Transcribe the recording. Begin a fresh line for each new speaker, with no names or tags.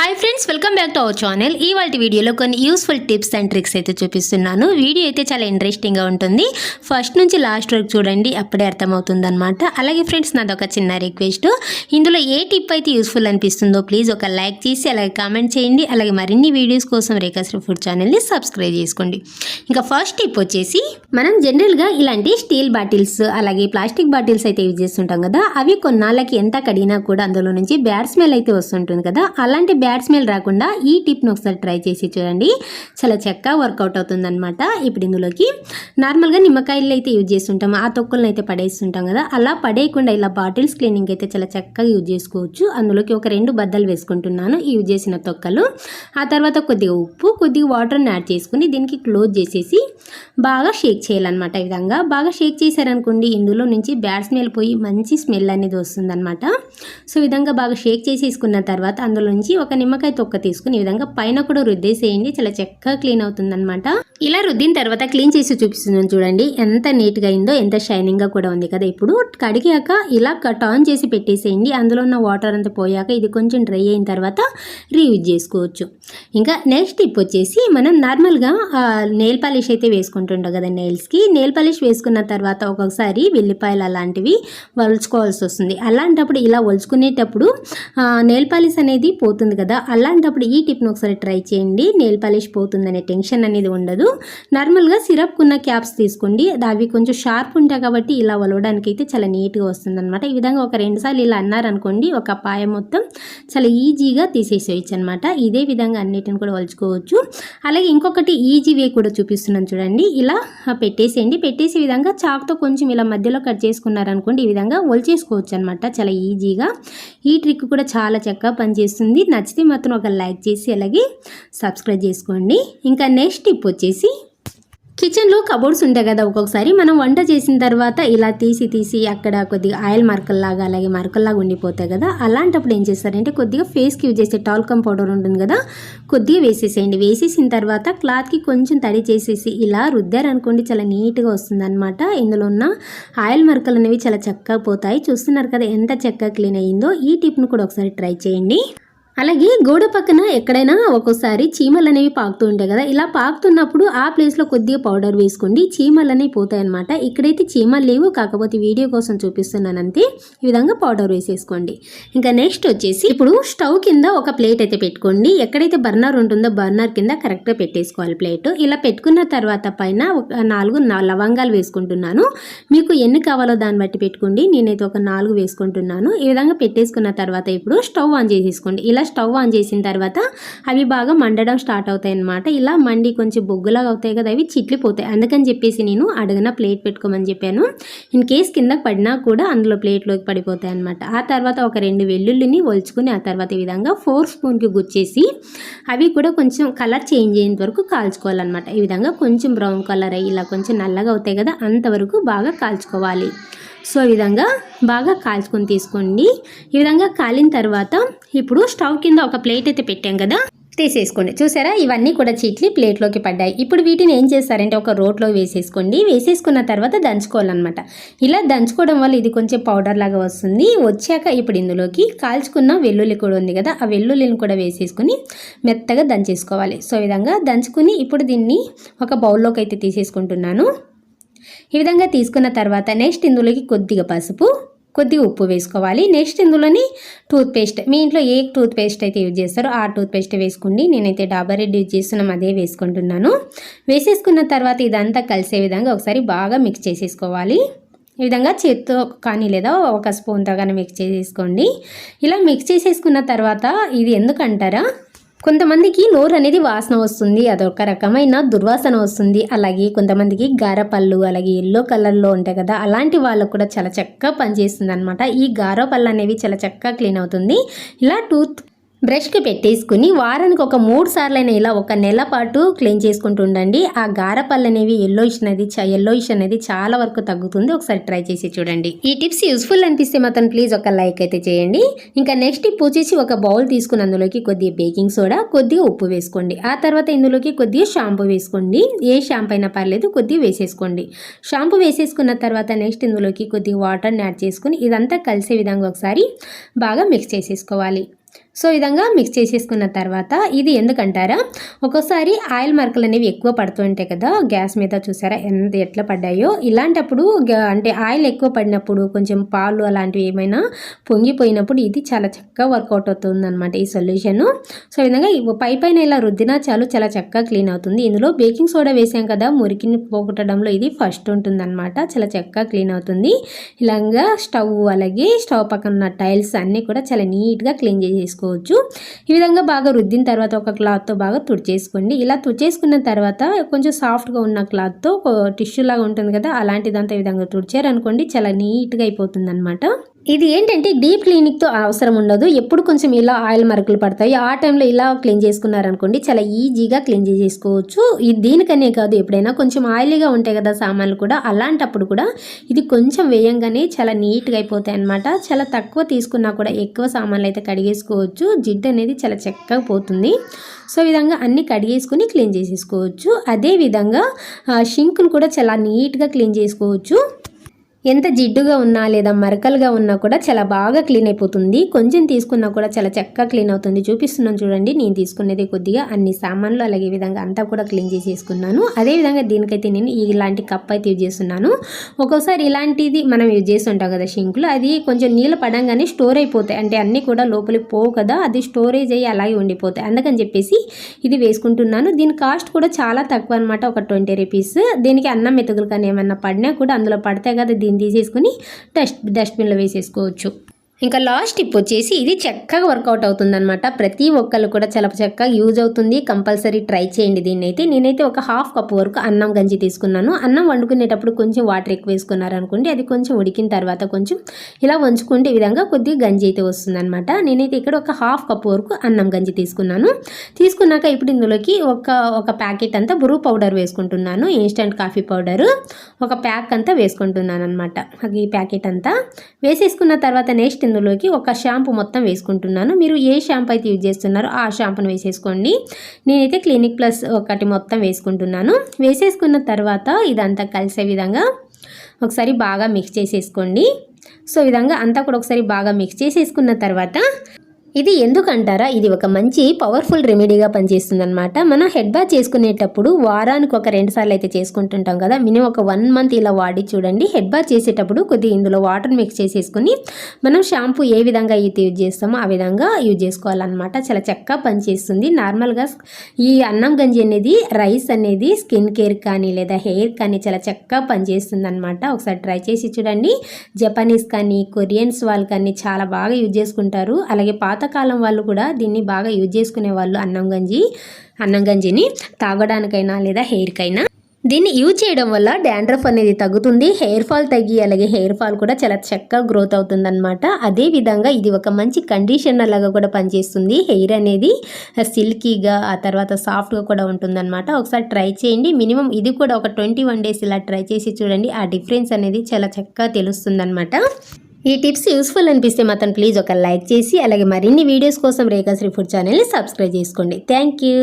Hi friends welcome back to our channel ఈ వాటి వీడియోలో కొన్ని యూస్ఫుల్ టిప్స్ అండ్ ట్రిక్స్ అయితే చూపిస్తున్నాను. వీడియో అయితే చాలా ఇంట్రెస్టింగ్గా ఉంటుంది. ఫస్ట్ నుంచి లాస్ట్ వరకు చూడండి అప్పుడే అర్థమవుతుంది అనమాట అలాగే ఫ్రెండ్స్ నాది ఒక చిన్న రిక్వెస్ట్ ఇందులో ఏ టిప్ అయితే యూస్ఫుల్ అనిపిస్తుందో ప్లీజ్ ఒక లైక్ చేసి అలాగే కామెంట్ చేయండి. అలాగే మరిన్ని వీడియోస్ కోసం రేఖాశ్రీ ఫుడ్ ఛానల్ని సబ్స్క్రైబ్ చేసుకోండి. ఇంకా ఫస్ట్ టిప్ వచ్చేసి మనం జనరల్గా ఇలాంటి స్టీల్ బాటిల్స్ అలాగే ప్లాస్టిక్ బాటిల్స్ అయితే యూజ్ చేస్తుంటాం కదా. అవి కొన్నాళ్ళకి ఎంత కడిగినా కూడా అందులో నుంచి బ్యాడ్ స్మెల్ అయితే వస్తుంటుంది కదా. అలాంటి బ్యాడ్ స్మెల్ రాకుండా ఈ టిప్ని ఒకసారి ట్రై చేసి చూడండి. చాలా చక్కగా వర్కౌట్ అవుతుందన్నమాట. ఇప్పుడు ఇందులోకి నార్మల్గా నిమ్మకాయలు అయితే యూజ్ చేస్తుంటాం. ఆ తొక్కులను అయితే పడేస్తుంటాం కదా. అలా పడేయకుండా ఇలా బాటిల్స్ క్లీనింగ్ అయితే చాలా చక్కగా యూజ్ చేసుకోవచ్చు. అందులోకి ఒక రెండు బద్దలు వేసుకుంటున్నాను యూజ్ చేసిన తొక్కలు. ఆ తర్వాత కొద్దిగా ఉప్పు కొద్దిగా వాటర్ని యాడ్ చేసుకుని దీనికి క్లోజ్ చేసేసి బాగా షేక్ చేయాలన్నమాట ఈ విధంగా. బాగా షేక్ చేశారనుకోండి ఇందులో నుంచి బ్యాడ్ స్మెల్ పోయి మంచి స్మెల్ అనేది వస్తుందన్నమాట. సో ఈ విధంగా బాగా షేక్ చేసేసుకున్న తర్వాత అందులో నుంచి ఒక నిమ్మకాయ తొక్క తీసుకుని ఈ విధంగా పైన కూడా రుద్దేసేయండి. చాలా చక్కగా క్లీన్ అవుతుందన్నమాట. ఇలా రుద్దిన తర్వాత క్లీన్ చేసి చూపిస్తున్నాను చూడండి. ఎంత నీట్గా అయిందో ఎంత షైనింగ్గా కూడా ఉంది కదా. ఇప్పుడు కడిగాక ఇలా టర్న్ చేసి పెట్టేసేయండి. అందులో ఉన్న వాటర్ అంతా పోయాక ఇది కొంచెం డ్రై అయిన తర్వాత రీయూజ్ చేసుకోవచ్చు. ఇంకా నెక్స్ట్ టిప్ వచ్చేసి మనం నార్మల్గా నెయిల్ పాలిష్ అయితే వేసుకుంటుంటాం కదా నెయిల్స్కి. నెయిల్ పాలిష్ వేసుకున్న తర్వాత ఒక్కొక్కసారి వెల్లిపాయలు అలాంటివి వలుచుకోవాల్సి వస్తుంది. అలాంటప్పుడు ఇలా వలుచుకునేటప్పుడు నెయిల్ పాలిష్ అనేది పోతుంది కదా. అలాంటప్పుడు ఈ టిప్ను ఒకసారి ట్రై చేయండి. నెయిల్ పాలిష్ పోతుందనే టెన్షన్ అనేది ఉండదు. నార్మల్గా సిరప్ ఉన్న క్యాప్స్ తీసుకోండి. అవి కొంచెం షార్ప్ ఉంటాయి కాబట్టి ఇలా వలవడానికి అయితే చాలా నీట్గా వస్తుందన్నమాట. ఈ విధంగా ఒక రెండు సార్లు ఇలా అన్నారనుకోండి ఒక పాయ మొత్తం చాలా ఈజీగా తీసేసేయచ్చు అనమాట ఇదే విధంగా అన్నిటిని కూడా వలుచుకోవచ్చు. అలాగే ఇంకొకటి ఈజీ వే కూడా చూపిస్తున్నాను చూడండి. ఇలా పెట్టేసేయండి. పెట్టేసే విధంగా చాక్తో కొంచెం ఇలా మధ్యలో కట్ చేసుకున్నారనుకోండి ఈ విధంగా వలిచేసుకోవచ్చు అనమాట చాలా ఈజీగా. ఈ ట్రిక్ కూడా చాలా చక్కగా పనిచేస్తుంది. నచ్చితే మాత్రం ఒక లైక్ చేసి అలాగే సబ్స్క్రైబ్ చేసుకోండి. ఇంకా నెక్స్ట్ టిప్ వచ్చేసి కిచెన్లో కబోర్డ్స్ ఉంటాయి కదా ఒక్కొక్కసారి మనం వంట చేసిన తర్వాత ఇలా తీసి తీసి అక్కడ కొద్దిగా ఆయిల్ మరకల్లాగా అలాగే మరకల్లాగా ఉండిపోతాయి కదా. అలాంటప్పుడు ఏం చేస్తారంటే కొద్దిగా ఫేస్కి యూజ్ చేసే టాల్కమ్ పౌడర్ ఉంటుంది కదా కొద్దిగా వేసేసేయండి. వేసేసిన తర్వాత క్లాత్కి కొంచెం తడి చేసేసి ఇలా రుద్దారనుకోండి చాలా నీట్గా వస్తుందన్నమాట. ఇందులో ఉన్న ఆయిల్ మరకలు అనేవి చాలా చక్కగా పోతాయి. చూస్తున్నారు కదా ఎంత చక్కగా క్లీన్ అయ్యిందో ఈ టిప్ను కూడా ఒకసారి ట్రై చేయండి. అలాగే గోడ పక్కన ఎక్కడైనా ఒక్కోసారి చీమలు అనేవి పాకుతూ ఉంటాయి కదా. ఇలా పాకుతున్నప్పుడు ఆ ప్లేస్లో కొద్దిగా పౌడర్ వేసుకోండి. చీమలు అనేవి పోతాయి అనమాట ఇక్కడైతే చీమలు లేవు. కాకపోతే వీడియో కోసం చూపిస్తున్నాను అంతే. ఈ విధంగా పౌడర్ వేసేసుకోండి. ఇంకా నెక్స్ట్ వచ్చేసి ఇప్పుడు స్టవ్ కింద ఒక ప్లేట్ అయితే పెట్టుకోండి. ఎక్కడైతే బర్నర్ ఉంటుందో బర్నర్ కింద కరెక్ట్గా పెట్టేసుకోవాలి ప్లేట్ ఇలా పెట్టుకున్న తర్వాత పైన ఒక నాలుగు లవంగాలు వేసుకుంటున్నాను. మీకు ఎన్ని కావాలో దాన్ని బట్టి పెట్టుకోండి. నేనైతే ఒక నాలుగు వేసుకుంటున్నాను. ఈ విధంగా పెట్టేసుకున్న తర్వాత ఇప్పుడు స్టవ్ ఆన్ చేసేసుకోండి. ఇలా స్టవ్ ఆన్ చేసిన తర్వాత అవి బాగా మండడం స్టార్ట్ అవుతాయి అనమాట ఇలా మండి కొంచెం బొగ్గులాగా అవుతాయి కదా అవి చిట్లిపోతాయి అందుకని చెప్పేసి నేను అడుగున ప్లేట్ పెట్టుకోమని చెప్పాను. ఇన్ కేస్ కింద పడినా కూడా అందులో ప్లేట్లోకి పడిపోతాయి అనమాట ఆ తర్వాత ఒక రెండు వెల్లుల్లిని ఒలుచుకుని ఆ తర్వాత ఈ విధంగా ఫోర్ స్పూన్కి గుచ్చేసి అవి కూడా కొంచెం కలర్ చేంజ్ అయ్యేంత వరకు కాల్చుకోవాలన్నమాట. ఈ విధంగా కొంచెం బ్రౌన్ కలర్ అయ్యి ఇలా కొంచెం నల్లగా అవుతాయి కదా అంతవరకు బాగా కాల్చుకోవాలి. సో ఈ విధంగా బాగా కాల్చుకొని తీసుకోండి. ఈ విధంగా కాలిన తర్వాత ఇప్పుడు స్టవ్ కింద ఒక ప్లేట్ అయితే పెట్టాం కదా తీసేసుకోండి. చూసారా? ఇవన్నీ కూడా చీట్లి ప్లేట్లోకి పడ్డాయి. ఇప్పుడు వీటిని ఏం చేస్తారంటే ఒక రోట్లో వేసేసుకోండి. వేసేసుకున్న తర్వాత దంచుకోవాలన్నమాట. ఇలా దంచుకోవడం వల్ల ఇది కొంచెం పౌడర్ లాగా వస్తుంది. వచ్చాక ఇప్పుడు ఇందులోకి కాల్చుకున్న వెల్లుల్లి కూడా ఉంది కదా ఆ వెల్లుల్లిని కూడా వేసేసుకుని మెత్తగా దంచేసుకోవాలి. సో విధంగా దంచుకుని ఇప్పుడు దీన్ని ఒక బౌల్లోకి అయితే తీసేసుకుంటున్నాను. ఈ విధంగా తీసుకున్న తర్వాత నెక్స్ట్ ఇందులోకి కొద్దిగా పసుపు కొద్దిగా ఉప్పు వేసుకోవాలి. నెక్స్ట్ ఇందులోని టూత్పేస్ట్ మీ ఇంట్లో ఏ టూత్పేస్ట్ అయితే యూజ్ చేస్తారో ఆ టూత్పేస్ట్ వేసుకోండి. నేనైతే డాబర్ రెడ్ యూజ్ చేస్తున్నాం అదే వేసుకుంటున్నాను. వేసేసుకున్న తర్వాత ఇదంతా కలిసే విధంగా ఒకసారి బాగా మిక్స్ చేసేసుకోవాలి. ఈ విధంగా చేత్తో కానీ లేదా ఒక స్పూన్తో కానీ మిక్స్ చేసేసుకోండి. ఇలా మిక్స్ చేసేసుకున్న తర్వాత ఇది ఎందుకంటారా కొంతమందికి నోరు అనేది వాసన వస్తుంది అదొక రకమైన దుర్వాసన వస్తుంది. అలాగే కొంతమందికి గారపళ్ళు అలాగే ఎల్లో కలర్లో ఉంటాయి కదా అలాంటి వాళ్ళకు కూడా చాలా చక్కగా పనిచేస్తుంది అనమాట ఈ గారపళ్ళు అనేవి చాలా చక్కగా క్లీన్ అవుతుంది. ఇలా టూత్ బ్రష్కి పెట్టేసుకుని వారానికి ఒక మూడు సార్లైనా ఇలా ఒక నెల పాటు క్లీన్ చేసుకుంటూ ఉండండి ఆ గారపళ్ళు అనేవి ఎల్లోయిష్ అనేది ఎల్లోయిష్ అనేది చాలా వరకు తగ్గుతుంది. ఒకసారి ట్రై చేసి చూడండి. ఈ టిప్స్ యూస్ఫుల్ అనిపిస్తే మాత్రం ప్లీజ్ ఒక లైక్ అయితే చేయండి. ఇంకా నెక్స్ట్ టిప్ వచ్చేసి ఒక బౌల్ తీసుకుని అందులోకి కొద్దిగా బేకింగ్ సోడా కొద్దిగా ఉప్పు వేసుకోండి. ఆ తర్వాత ఇందులోకి కొద్దిగా షాంపూ వేసుకోండి. ఏ షాంపూ అయినా పర్లేదు కొద్దిగా వేసేసుకోండి. షాంపూ వేసేసుకున్న తర్వాత నెక్స్ట్ ఇందులోకి కొద్దిగా వాటర్ని యాడ్ చేసుకుని ఇదంతా కలిసే విధంగా ఒకసారి బాగా మిక్స్ చేసేసుకోవాలి. సో విధంగా మిక్స్ చేసేసుకున్న తర్వాత ఇది ఎందుకంటారా? ఒక్కోసారి ఆయిల్ మరకలు అనేవి ఎక్కువ పడుతుంటాయి కదా గ్యాస్ మీద చూసారా ఎంత ఎట్లా పడ్డాయో? ఇలాంటప్పుడు అంటే ఆయిల్ ఎక్కువ పడినప్పుడు కొంచెం పాలు అలాంటివి ఏమైనా పొంగిపోయినప్పుడు ఇది చాలా చక్కగా వర్కౌట్ అవుతుంది అనమాట ఈ సొల్యూషన్ సో విధంగా పై పైన ఇలా రుద్దినా చాలు చాలా చక్కగా క్లీన్ అవుతుంది. ఇందులో బేకింగ్ సోడా వేసాం కదా మురికిని పోగొట్టడంలో ఇది ఫస్ట్ ఉంటుంది అనమాట చాలా చక్కగా క్లీన్ అవుతుంది. ఇలాగా స్టవ్ అలాగే స్టవ్ పక్కన ఉన్న టైల్స్ అన్నీ కూడా చాలా నీట్గా క్లీన్ చేసుకోవచ్చు. ఈ విధంగా బాగా రుద్దిన తర్వాత ఒక క్లాత్తో బాగా తుడిచేసుకోండి. ఇలా తుడిచేసుకున్న తర్వాత కొంచెం సాఫ్ట్గా ఉన్న క్లాత్తో టిష్యూ లాగా ఉంటుంది కదా అలాంటిదంతా ఈ విధంగా తుడిచారనుకోండి చాలా నీట్గా అయిపోతుంది అనమాట ఇది ఏంటంటే డీప్ క్లీనింగ్తో అవసరం ఉండదు. ఎప్పుడు కొంచెం ఇలా ఆయిల్ మరకలు పడతాయి. ఆ టైంలో ఇలా క్లీన్ చేసుకున్నారనుకోండి చాలా ఈజీగా క్లీన్ చేసేసుకోవచ్చు. ఇది దీనికనే కాదు. ఎప్పుడైనా కొంచెం ఆయిలీగా ఉంటాయి కదా సామాన్లు కూడా అలాంటప్పుడు కూడా ఇది కొంచెం వేయంగానే చాలా నీట్గా అయిపోతాయి అనమాట చాలా తక్కువ తీసుకున్నా కూడా ఎక్కువ సామాన్లు అయితే కడిగేసుకోవచ్చు. జిడ్డు అనేది చాలా చక్కగా పోతుంది. సో విధంగా అన్ని కడిగేసుకుని క్లీన్ చేసేసుకోవచ్చు. అదే విధంగా షింక్ను కూడా చాలా నీట్గా క్లీన్ చేసుకోవచ్చు. ఎంత జిడ్డుగా ఉన్నా లేదా మరకలుగా ఉన్నా కూడా చాలా బాగా క్లీన్ అయిపోతుంది. కొంచెం తీసుకున్నా కూడా చాలా చక్కగా క్లీన్ అవుతుంది. చూపిస్తున్నాను చూడండి. నేను తీసుకునేది కొద్దిగా అన్ని సామాన్లు అలాగే విధంగా అంతా కూడా క్లీన్ చేసేసుకున్నాను. అదే విధంగా దీనికైతే నేను ఇలాంటి కప్ అయితే యూజ్ చేస్తున్నాను. ఒక్కోసారి ఇలాంటిది మనం యూజ్ చేస్తుంటాం కదా షింకులు. అది కొంచెం నీళ్ళు పడంగానే స్టోర్ అయిపోతాయి. అంటే అన్నీ కూడా లోపలికి పోవు కదా. అది స్టోరేజ్ అయ్యి అలాగే ఉండిపోతాయి. అందుకని చెప్పేసి ఇది వేసుకుంటున్నాను. దీని కాస్ట్ కూడా చాలా తక్కువ అనమాట ఒక ట్వంటీ రూపీస్. దీనికి అన్నం మెతుకులు కానీ ఏమన్నా పడినా కూడా అందులో పడతాయి కదా దీన్ని తీసేసుకుని డస్ట్ డస్ట్బిన్లో వేసేసుకోవచ్చు. ఇంకా లాస్ట్ టిప్ వచ్చేసి ఇది చక్కగా వర్కౌట్ అవుతుందన్నమాట. ప్రతి ఒక్కళ్ళు కూడా చాలా చక్కగా యూజ్ అవుతుంది. కంపల్సరీ ట్రై చేయండి దీన్ని అయితే నేనైతే ఒక హాఫ్ కప్ వరకు అన్నం గంజి తీసుకున్నాను. అన్నం వండుకునేటప్పుడు కొంచెం వాటర్ ఎక్కువ వేసుకున్నారు అనుకోండి అది కొంచెం ఉడికిన తర్వాత కొంచెం ఇలా వంచుకుంటే ఈ విధంగా కొద్దిగా గంజి అయితే వస్తుందన్నమాట. నేనైతే ఇక్కడ ఒక హాఫ్ కప్ వరకు అన్నం గంజి తీసుకున్నాను. తీసుకున్నాక ఇప్పుడు ఇందులోకి ఒక ఒక ప్యాకెట్ అంతా బ్రూ పౌడర్ వేసుకుంటున్నాను. ఇన్స్టెంట్ కాఫీ పౌడర్ ఒక ప్యాక్ అంతా వేసుకుంటున్నాను అనమాట ఈ ప్యాకెట్ అంతా వేసేసుకున్న తర్వాత నెక్స్ట్ ఇందులోకి ఒక షాంపూ మొత్తం వేసుకుంటున్నాను. మీరు ఏ షాంపూ అయితే యూజ్ చేస్తున్నారో ఆ షాంపూని వేసేసుకోండి. నేనైతే క్లినిక్ ప్లస్ ఒకటి మొత్తం వేసుకుంటున్నాను. వేసేసుకున్న తర్వాత ఇదంతా కలిసే విధంగా ఒకసారి బాగా మిక్స్ చేసేసుకోండి. సో విధంగా అంతా కూడా ఒకసారి బాగా మిక్స్ చేసేసుకున్న తర్వాత ఇది ఎందుకంటారా? ఇది ఒక మంచి పవర్ఫుల్ రెమెడీగా పనిచేస్తుంది అనమాట మనం హెడ్ బాత్ చేసుకునేటప్పుడు వారానికి ఒక రెండు సార్లు అయితే చేసుకుంటుంటాం కదా. మినిమం ఒక వన్ మంత్ ఇలా వాడి చూడండి. హెడ్ బాత్ చేసేటప్పుడు కొద్దిగా ఇందులో వాటర్ మిక్స్ చేసేసుకుని మనం షాంపూ ఏ విధంగా అయితే యూజ్ చేస్తామో ఆ విధంగా యూజ్ చేసుకోవాలన్నమాట. చాలా చక్కగా పనిచేస్తుంది. నార్మల్గా ఈ అన్నం గంజి అనేది రైస్ అనేది స్కిన్ కేర్ కానీ లేదా హెయిర్ కానీ చాలా చక్కగా పనిచేస్తుంది అనమాట ఒకసారి ట్రై చేసి చూడండి. జపనీస్ కానీ కొరియన్స్ వాళ్ళు కానీ చాలా బాగా యూజ్ చేసుకుంటారు. అలాగే పాతకాలం వాళ్ళు కూడా దీన్ని బాగా యూజ్ చేసుకునే వాళ్ళు అన్నం గంజి అన్నం గంజిని తాగడానికైనా లేదా హెయిర్కైనా. దీన్ని యూజ్ చేయడం వల్ల డాండ్రఫ్ అనేది తగ్గుతుంది. హెయిర్ ఫాల్ తగ్గి అలాగే హెయిర్ ఫాల్ కూడా చాలా చక్కగా గ్రోత్ అవుతుందన్నమాట. అదే విధంగా ఇది ఒక మంచి కండిషనర్ లాగా కూడా పనిచేస్తుంది. హెయిర్ అనేది సిల్కీగా ఆ తర్వాత సాఫ్ట్గా కూడా ఉంటుందన్నమాట. ఒకసారి ట్రై చేయండి. మినిమం ఇది కూడా ఒక ట్వంటీ వన్ డేస్ ఇలా ట్రై చేసి చూడండి. ఆ డిఫరెన్స్ అనేది చాలా చక్కగా తెలుస్తుందన్నమాట. ఈ టిప్స్ యూస్ఫుల్ అనిపిస్తే మాత్రం ప్లీజ్ ఒక లైక్ చేసి అలాగే మరిన్ని వీడియోస్ కోసం రేఖాశ్రీ ఫుడ్ ఛానల్ని సబ్స్క్రైబ్ చేసుకోండి. Thank you